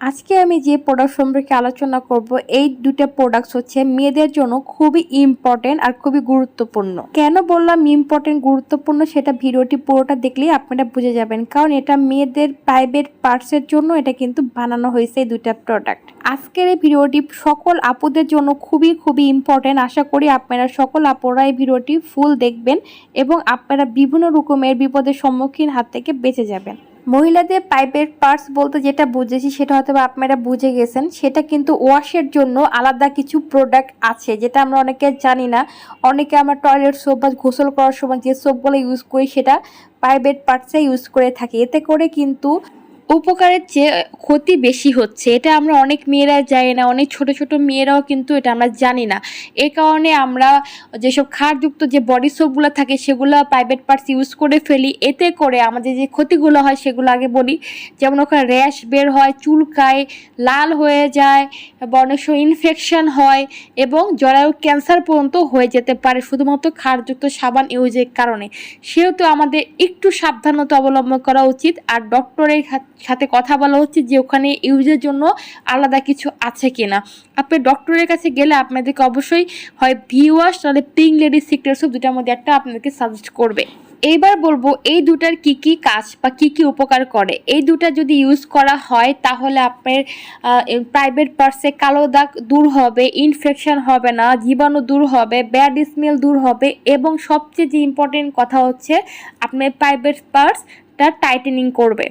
আজকে আমি যে প্রোডাক্ট সম্পর্কে আলোচনা করব, এই দুটো প্রোডাক্টস হচ্ছে মেয়েদের জন্য খুবই ইম্পর্টেন্ট আর খুবই গুরুত্বপূর্ণ। কেন বললাম ইম্পর্টেন্ট গুরুত্বপূর্ণ সেটা ভিডিওটি পুরোটা দেখলেই আপনারা বুঝে যাবেন, কারণ এটা মেয়েদের প্রাইভেট পার্টসের জন্য এটা কিন্তু বানানো হয়েছে এই দুটা প্রোডাক্ট আজকের এই ভিডিওটি সকল আপুদের জন্য খুবই খুবই ইম্পর্টেন্ট আশা করি আপনারা সকল আপুরা এই ভিডিওটি ফুল দেখবেন এবং আপনারা বিভিন্ন রকমের বিপদের সম্মুখীন হাত থেকে বেঁচে যাবেন। মহিলাদের পাইপের পার্টস বলতে যেটা বুঝেছি, সেটা হয়তো আপনারা বুঝে গেছেন, সেটা কিন্তু ওয়াশের জন্য আলাদা কিছু প্রোডাক্ট আছে, যেটা আমরা অনেকে জানি না। অনেকে আমরা টয়লেট সোপ বা গোসল করার সময় যে সোপগুলো ইউজ করি, সেটা প্রাইভেট পার্টসে ইউজ করে থাকি। এতে করে কিন্তু উপকারের চেয়ে ক্ষতি বেশি হচ্ছে। এটা আমরা অনেক মেয়েরা জানি না, অনেক ছোট ছোট মেয়েরাও কিন্তু এটা আমরা জানি না। এ কারণে আমরা যেসব ক্ষারযুক্ত যে বডি সোপগুলো থাকে, সেগুলো প্রাইভেট পার্টস ইউজ করে ফেলি। এতে করে আমাদের যে ক্ষতিগুলো হয়, সেগুলো আগে বলি। যেমন ওখানে র্যাশ বের হয়, চুলকায়, লাল হয়ে যায় বা অনেক ইনফেকশন হয় এবং জরায়ু ক্যান্সার পর্যন্ত হয়ে যেতে পারে শুধুমাত্র ক্ষারযুক্ত সাবান ইউজের কারণে। সেহেতু আমাদের একটু সাবধানতা অবলম্বন করা উচিত। আর ডক্টরের সাথে কথা বলা উচিত যে ওখানে ইউজের জন্য আলাদা কিছু আছে কিনা। আপনি ডক্টরের কাছে গেলে আপনাদেরকে অবশ্যই হয় ভি ওয়াশ নাহলে পিঙ্ক লেডি সিক্রেট সব দুটার মধ্যে একটা আপনাদেরকে সাজেস্ট করবে। এইবার বলব এই দুটার কি কি কাজ বা কি কি উপকার করে? এই দুটা যদি ইউজ করা হয় তাহলে আপনার প্রাইভেট পার্সে কালো দাগ দূর হবে ইনফেকশন হবে না, জীবাণু দূর হবে ব্যাড স্মেল দূর হবে এবং সবচেয়ে যে ইম্পর্টেন্ট কথা হচ্ছে আপনার প্রাইভেট পার্স টা টাইটেনিং করবে।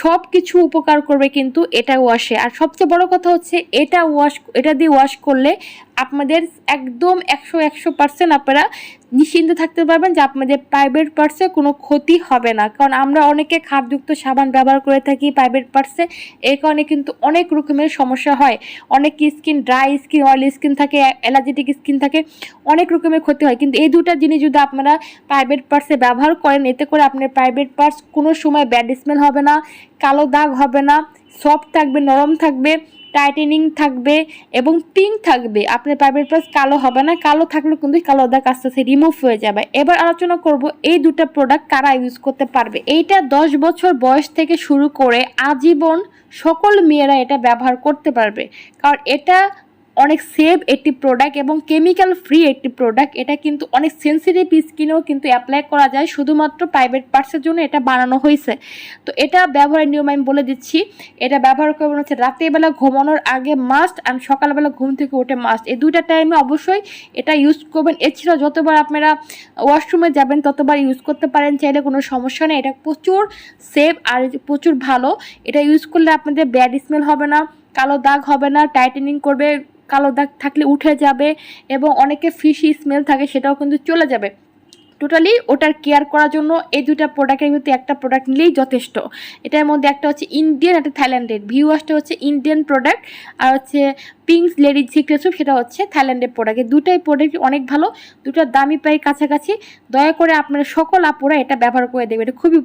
সব কিছু উপকার করবে কিন্তু এটা ওয়াশে আর সবচেয়ে বড় কথা হচ্ছে এটা ওয়াশ এটা দিয়ে ওয়াশ করলে আপনাদের একদম একশো একশো পার্সেন্ট আপনারা নিশ্চিন্তে থাকতে পারবেন যে আপনাদের প্রাইভেট পার্টসে কোনো ক্ষতি হবে না। কারণ আমরা অনেকে খাদযুক্ত সাবান ব্যবহার করে থাকি প্রাইভেট পার্টসে এই কারণে কিন্তু অনেক রকমের সমস্যা হয়। অনেক skin dry skin oil skin থাকে অ্যালার্জেটিক স্কিন থাকে, অনেক রকমের ক্ষতি হয়। কিন্তু এই দুটা জিনিস যদি আপনারা প্রাইভেট পার্টসে ব্যবহার করেন, এতে করে আপনার প্রাইভেট পার্টস কোনো সময় ব্যাড স্মেল হবে না, কালো দাগ হবে না। সফট থাকবে, নরম থাকবে টাইটেনিং থাকবে এবং পিঙ্ক থাকবে। আপনার প্রাইভেট প্লাস কালো হবে না। কালো থাকলে কিন্তু কালো দাগ আস্তে আস্তে রিমুভ হয়ে যাবে। এবার আলোচনা করব এই দুটো প্রোডাক্ট কারা ইউজ করতে পারবে। এইটা দশ বছর বয়স থেকে শুরু করে আজীবন সকল মেয়েরা এটা ব্যবহার করতে পারবে। কারণ এটা অনেক সেফ একটি প্রোডাক্ট এবং কেমিক্যাল ফ্রি একটি প্রোডাক্ট এটা কিন্তু অনেক সেন্সিটিভ স্কিনেও কিন্তু অ্যাপ্লাই করা যায়। শুধুমাত্র প্রাইভেট পার্টসের জন্য এটা বানানো হয়েছে। তো এটা ব্যবহারের নিয়ম আমি বলে দিচ্ছি। এটা ব্যবহার করবেন হচ্ছে রাতেরবেলা ঘুমানোর আগে মাস্ট আর সকালবেলা ঘুম থেকে উঠে মাস্ট এই দুইটা টাইমে অবশ্যই এটা ইউজ করবেন। এছাড়াও যতবার আপনারা ওয়াশরুমে যাবেন, ততবার ইউজ করতে পারেন। চাইলে কোনো সমস্যা নেই। এটা প্রচুর সেফ আর প্রচুর ভালো। এটা ইউজ করলে আপনাদের ব্যাড স্মেল হবে না, কালো দাগ হবে না টাইটেনিং করবে কালো দাগ থাকলে উঠে যাবে এবং অনেকে ফিশি স্মেল থাকে, সেটাও কিন্তু চলে যাবে। টোটালি ওটার কেয়ার করার জন্য এই দুটা প্রোডাক্টের মধ্যে একটা প্রোডাক্ট নিলেই যথেষ্ট। এটার মধ্যে একটা হচ্ছে ইন্ডিয়ান একটা থাইল্যান্ডের ভিউ ওয়াশটা হচ্ছে ইন্ডিয়ান প্রোডাক্ট আর হচ্ছে পিঙ্কস লেডিজ সিক্রেট সেটা হচ্ছে থাইল্যান্ডের প্রোডাক্ট দুটাই প্রোডাক্ট অনেক ভালো দুটার দামি প্রায় কাছাকাছি। দয়া করে আপনারা সকল আপুরা এটা ব্যবহার করে দেবে এটা খুবই